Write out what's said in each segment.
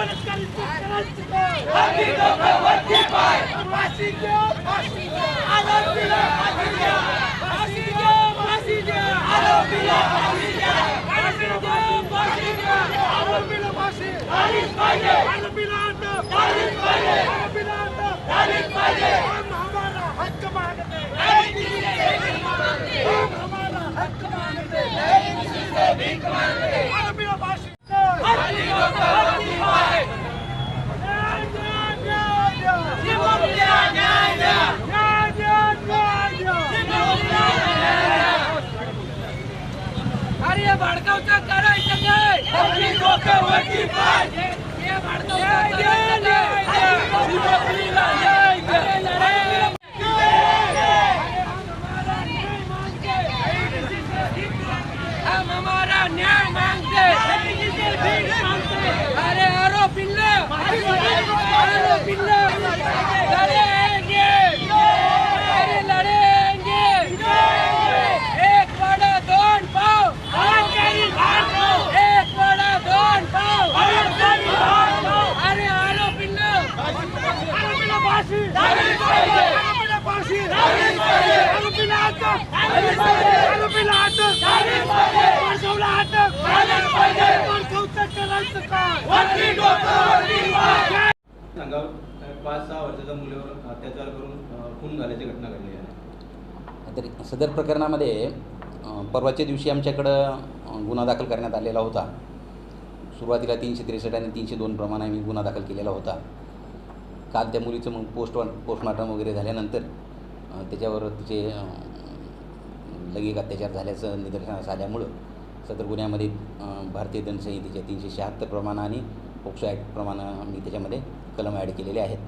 Paris Friday! Paris Friday! अरे भाडकावचं करायचं काय? आपली डोक्यावरची पाय. हे न्याय करायचं लढाई. हम हमारा न्याय मांगते. पाच सहा वर्षाच्या मुलीवर अत्याचार करून खून झाल्याची घटना घडली आहे. सदर प्रकरणामध्ये परवाच्या दिवशी आमच्याकडं गुन्हा दाखल करण्यात आलेला होता. सुरुवातीला तीनशे त्रेसष्ट आणि तीनशे दोन प्रमाणे आम्ही गुन्हा दाखल केलेला होता. काल त्या मुलीचं मग पोस्ट पोस्टमार्टम वगैरे झाल्यानंतर त्याच्यावर तिचे अ, लैंगिक अत्याचार झाल्याचं निदर्शनास आल्यामुळं सदर गुन्ह्यामध्ये भारतीय दंडसंहितेच्या तीनशे शहात्तर प्रमाण आणि पोक्सो ॲक्ट प्रमाणं मी त्याच्यामध्ये कलम ॲड केलेले आहेत.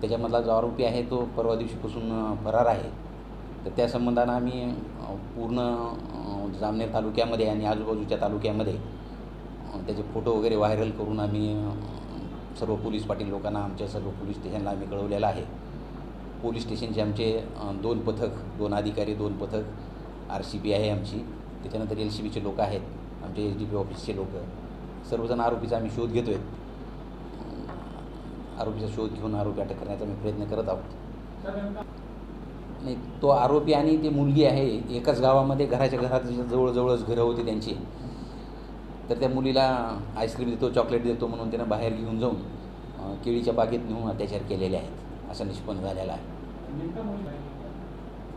त्याच्यामधला जो आरोपी आहे तो परवा दिवशीपासून फरार आहे. तर त्या संबंधानं आम्ही पूर्ण जामनेर तालुक्यामध्ये आणि आजूबाजूच्या तालुक्यामध्ये त्याचे फोटो वगैरे व्हायरल करून आम्ही सर्व पोलीस पाटील लोकांना आमच्या सर्व पोलीस स्टेशनला आम्ही कळवलेलं आहे. पोलीस स्टेशनचे आमचे दोन पथक दोन अधिकारी दोन पथक आर सी बी आहे आमची. त्याच्यानंतर एल सी बीचे लोक आहेत आमचे एच डी पी ऑफिसचे लोक. सर्वजण आरोपीचा आम्ही शोध घेतो आहे आरोपीचा शोध घेऊन आरोपी अटक करण्याचा आम्ही प्रयत्न करत आहोत. नाही तो आरोपी आणि ती मुलगी आहे एकाच गावामध्ये घराच्या घरात जवळजवळच घरं होती त्यांची. तर त्या मुलीला आईस्क्रीम देतो चॉकलेट देतो म्हणून त्यांना बाहेर घेऊन जाऊन केळीच्या बागेत नेऊन अत्याचार केलेले आहेत. असं निष्पन्न झालेलं आहे.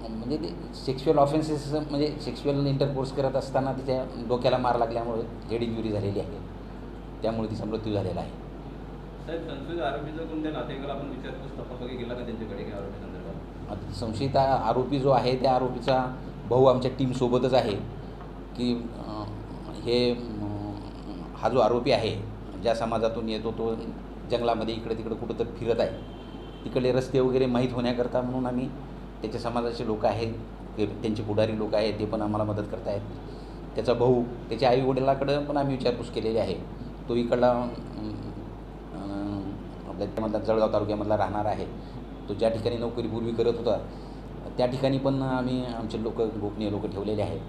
म्हणजे ते सेक्शुअल ऑफेन्सेस म्हणजे सेक्शुअल इंटरकोर्स करत असताना तिच्या डोक्याला मार लागल्यामुळे हेड इंजुरी झालेली आहे. त्यामुळे तिचा मृत्यू झालेला आहे. साहेब संशयित आरोपीचा कोणत्या नातेवाईकाला आपण विचारपूस तपास वगैरे केला का त्यांच्याकडे काही आरोपी संदर्भात? आता संशयित आरोपी जो आहे त्या आरोपीचा भाऊ आमच्या टीमसोबतच आहे. की हे हा जो आरोपी आहे ज्या समाजातून येतो तो जंगलामध्ये इकडे तिकडे कुठं तर फिरत आहे. तिकडले रस्ते वगैरे माहीत होण्याकरता म्हणून आम्ही त्याच्या समाजाचे लोक आहेत ते त्यांचे पुढारी लोक आहेत ते पण आम्हाला मदत करतायत. त्याचा भाऊ त्याच्या आई वडिलाकडं पण आम्ही विचारपूस केलेली आहे. तो इकडला आपल्या त्यामधला जळगाव तालुक्यामधला राहणार आहे. तो ज्या ठिकाणी नोकरी पूर्वी करत होता त्या ठिकाणी पण आम्ही आमचे लोक गोपनीय लोक ठेवलेले आहेत.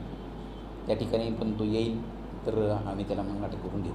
त्या ठिकाणी पण तो येईल तर आम्ही त्याला मग अटक करून घेऊ